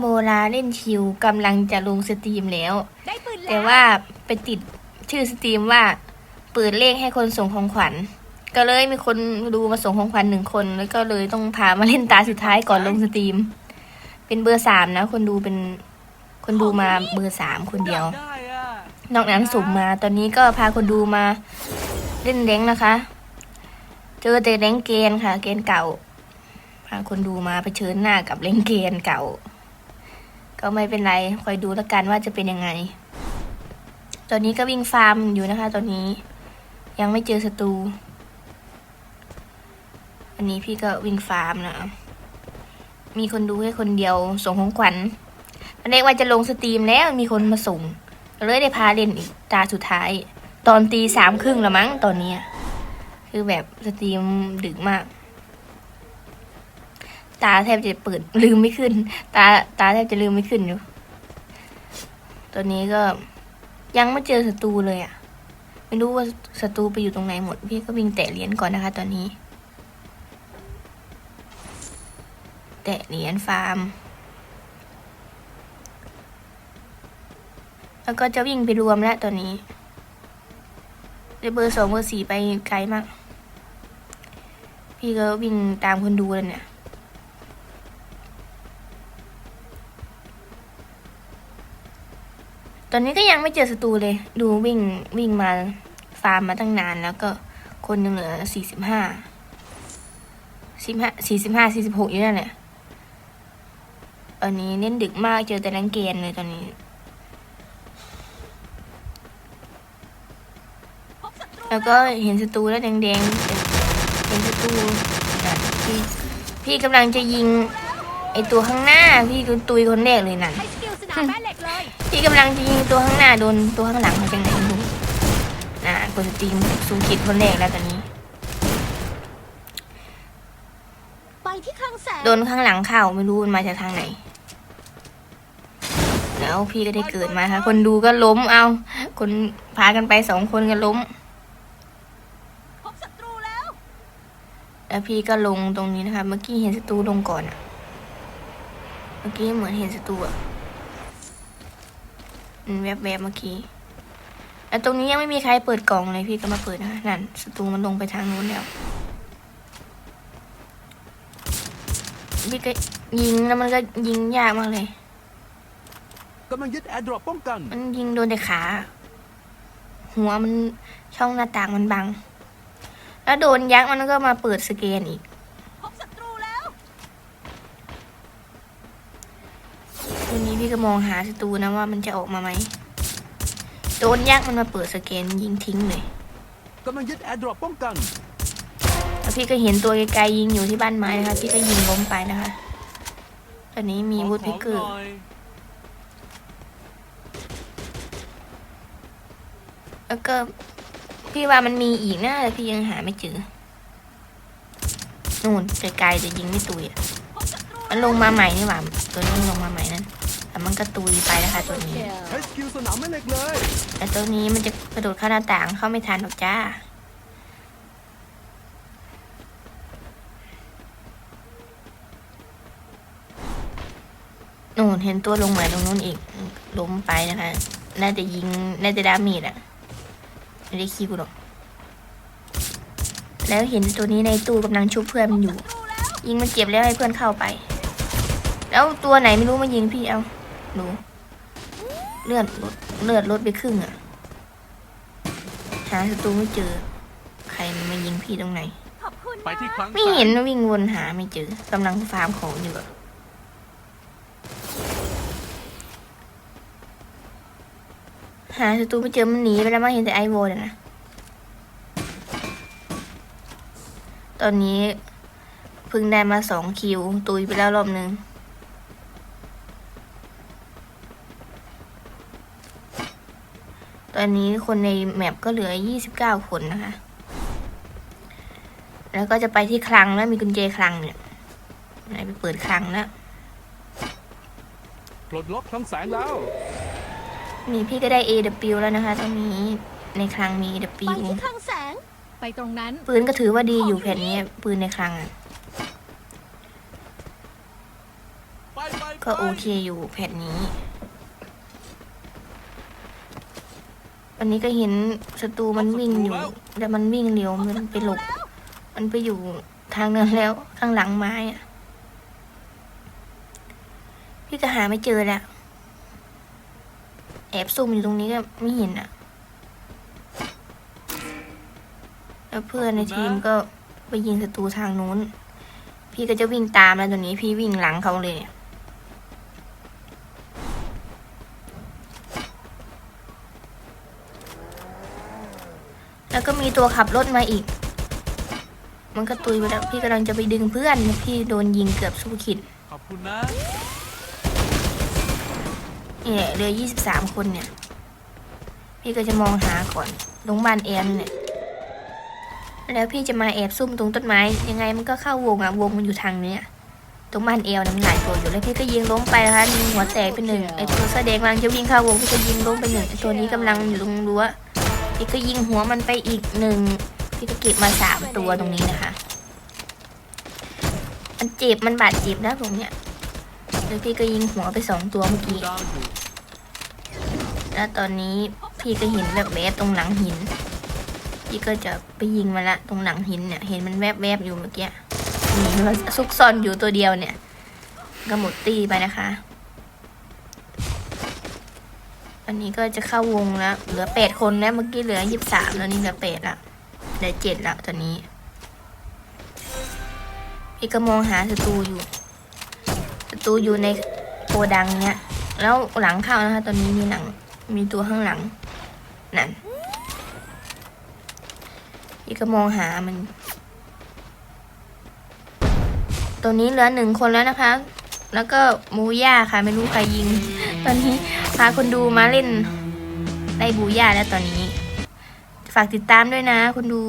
โบราเล่นชิวกำลังจะลงสตรีมแล้วได้ปืนแล้ว แต่ว่าไปติดชื่อสตรีมว่า เปิดเลขให้คนส่งของขวัญ ก็เลยมีคนดูมาส่งของขวัญหนึ่งคน แล้วก็เลยต้องพามาเล่นตาสุดท้ายก่อนลงสตรีม เป็นเบอร์สามนะ คนดูเป็นคนดูมาเบอร์สามคนเดียวได้อะนอกนั้นสุ่มมา ตอนนี้ก็พาคนดูมาเล่นแรงค์นะคะ เจอแต่แรงค์เกณฑ์ค่ะ เกณฑ์เก่าพาคนดูมาเผชิญหน้ากับแรงค์เกณฑ์เก่า ก็ไม่เป็นไร คอยดูแล้วกันว่าจะเป็นยังไง ตอนนี้ก็วิ่งฟาร์มอยู่นะคะ ตอนนี้ ยังไม่เจอศัตรู อันนี้พี่ก็วิ่งฟาร์มนะ มีคนดูแค่คนเดียวส่งของขวัญตอนแรกว่าจะลงสตรีมแล้วมีคนมาส่ง เลยได้พาเล่นอีกตาสุดท้าย ตอนตีสามครึ่งละมั้งตอนนี้ คือแบบสตรีมดึกมาก ตาแทบจะเปิดลืมไม่ขึ้น ตาตาแทบจะลืมไม่ขึ้นอยู่ตอนนี้ก็ยังไม่เจอศัตรูเลยอะ่ะ ไม่รู้ว่าศัตรูไปอยู่ตรงไหนหมด พี่ก็วิ่งแตะเหรียญก่อนนะคะ ตอนนี้ แตะเหรียญฟาร์ม แล้วก็จะวิ่งไปรวมแล้วตอนนี้เบอร์สองเบอร์สี่ไปไกลมาก พี่ก็วิ่งตามคนดูเลยเนี่ย ตอนนี้ก็ยังไม่เจอศัตรูเลย ดูวิ่งวิ่งมาฟาร์มมาตั้งนานแล้วก็คนยังเหลือสี่สิบห้าสิบห้าสี่สิบห้าสี่สิบหกอยู่นั่นแหละตอนนี้เล่นดึกมากเจอแต่แรงเกนเลยตอนนี้แล้วก็เห็นศัตรูแล้วแดงๆ เห็นศัตรูพี่พี่กำลังจะยิงไอตัวข้างหน้า พี่ตุยคนแรกเลยนั่นามแม่เหล็กเลยพี่กำลังจะยิงตัวข้างหน้าโดนตัวข้างหลังเขาจังไหนไม่รู้นะกดสตรีมสูงคิดคนแรกแล้วตอนนี้ ไปที่คลังแสงโดนข้างหลังเข้าไม่รู้มันมาจากทางไหน แล้วพี่ก็ได้เกิดมาค่ะ คนดูก็ล้มเอา คนพากันไปสองคนก็ล้ม พบศัตรูแล้ว แล้วพี่ก็ลงตรงนี้นะคะ เมื่อกี้เห็นศัตรูลงก่อนอะเมื่อกี้เหมือนเห็นศัตรูอะ อืมแวบๆเมื่อกี้แล้วตรงนี้ยังไม่มีใครเปิดกล่องเลยพี่ก็มาเปิดนะคะนั่นศัตรูมันลงไปทางนู้นแล้วพี่ก็ยิงแล้วมันก็ยิงยากมากเลย กำลังยึดแอร์ดรอปป้องกัน มันยิงโดนแต่ขา หัวมันช่องหน้าต่างมันบัง แล้วโดนยักษ์มันก็มาเปิดสแกนอีก พบศัตรูแล้ว วันนี้ พี่ก็มองหาศัตรูนะว่ามันจะออกมาไหมโดนยักษ์มันมาเปิดสแกนยิงทิ้งเลยกำลังยึดแอร์ดรอปป้องกันแล้วพี่ก็เห็นตัวไกลๆยิงอยู่ที่บ้านไม้นะคะพี่ก็ยิงล้มไปนะคะ ตอนนี้มีวูดพิกเกอร์ขงหน่ยแล้วก็พี่ว่ามันมีอีกนะแต่พี่ยังหาไม่เจอนู่นไกลๆแต่ยิงไม่ตุยอะพบศัตรูมันลงมาใหม่นี่หว่าตัวนี้ลงมาใหม่นั่นแต่ มันก็ตุยไปนะคะตัวนี้ ใช้สกิลสนามแม่เหล็กเลย แต่ตัวนี้มันจะกระโดดเข้าหน้าต่างเข้าไม่ทันหรอกจ้าโน่นเห็นตัวลงมาตรงนู้นอีกล้มไปนะคะ น่าจะยิง น่าจะดาเมจอะไม่ได้คิวหรอก แล้วเห็นตัวนี้ในตู้กำลังชุบเพื่อนมันอยู่ศัตรูแล้วยิงมันเจ็บแล้วให้เพื่อนเข้าไป แล้วตัวไหนไม่รู้มายิงพี่เอา ดูเลือดลดเลือดลดไปครึ่งอะหาศัตรูไม่เจอ ใครมันมายิงพี่ตรงไหน ขอบคุณไปที่คลังไม่เห็นนะวิ่งวนหาไม่เจอกำลังฟาร์มของอยู่อะหาศัตรูไม่เจอมันหนีไปแล้วมั้งเห็นแต่ไอโวเลยนะ ตอนนี้เพิ่งได้มาสองคิว ตุยไปแล้วรอบนึง ตอนนี้คนในแมปก็เหลือยี่สิบเก้าคนนะคะ แล้วก็จะไปที่คลังแล้วมีกุญแจคลังเนี่ยไหนไปเปิดคลังแล้วปลดล็อกคลังแสงแล้ว นี่พี่ก็ได้ AW แล้วนะคะ ตอนนี้ในคลังมี ไป AW ที่คลังแสง ไปตรงนั้น ปืนก็ถือว่าดีอยู่แผ่นนี้ปืนในคลังอะไปไปก็โอเคอยู่แผ่นนี้ วันนี้ก็เห็นศัตรูมันวิ่งอยู่ แต่มันวิ่งเร็วมันไปหลบ มันไปอยู่ทางนั้นแล้วข้างหลังไม้อะพี่ก็หาไม่เจอแล้วแอบซุ่มอยู่ตรงนี้ก็ไม่เห็นอะแล้วเพื่อนในทีมก็ไปยิงศัตรูทางนู้น พี่ก็จะวิ่งตามแล้วตัวนี้พี่วิ่งหลังเขาเลยเนี่ย แล้วก็มีตัวขับรถมาอีก มันก็ตุยไปแล้วพี่กำลังจะไปดึงเพื่อนพี่โดนยิงเกือบสู้ขิดขอบคุณนะนี่แหละเหลือยี่สิบสามคนเนี่ย พี่ก็จะมองหาก่อนลงบ้านแอนเนี่ย แล้วพี่จะมาแอบซุ่มตรงต้นไม้ ยังไงมันก็เข้าวงอะวงมันอยู่ทางเนี้ยตรงบ้านเอวนะมันหลายตัวอยู่แล้วพี่ก็ยิงล้มไปนะคะยิงหัวแตกไปหนึ่งไอตัวเสื้อแดงกำลังจะวิ่งเข้าวงพี่ก็ยิงล้มไปหนึ่งไอตัวนี้กำลังอยู่ตรงรั้ว พี่ก็ยิงหัวมันไปอีกหนึ่งพี่ก็เก็บมาสามตัวตรงนี้นะคะ มันเจ็บมันบาดเจ็บนะตรงเนี้ยแล้วพี่ก็ยิงหัวไปสองตัวเมื่อกี้ แล้วตอนนี้พี่ก็เห็นแบบแวบๆตรงหลังหิน พี่ก็จะไปยิงมันละตรงหลังหินเนี่ย เห็นมันแวบๆอยู่เมื่อกี้นี่มันซุกซ่อนอยู่ตัวเดียวเนี่ย ก็หมดตีไปนะคะ วั นนี้ก็จะเข้าวงแล้ว เหลือแปดคนแล้วเมื่อกี้เหลือยี่สิบสามแล้วนี่เหลือแปดละเหลือเจ็ดละตอนนี้พี่ก็มองหาศัตรูอยู่ศัตรูอยู่ในโกดังเนี่ยแล้วหลังเข้านะคะ ตอนนี้มีหลัง มีตัวข้างหลัง นั่นพี่ก็มองหามัน ตัวนี้เหลือหนึ่งคนแล้วนะคะ แล้วก็มูย่าค่ะ ไม่รู้ใครยิง ตอนนี้ พาคนดูมาเล่นไดบูย่าแล้วตอนนี้ ฝากติดตามด้วยนะคนดู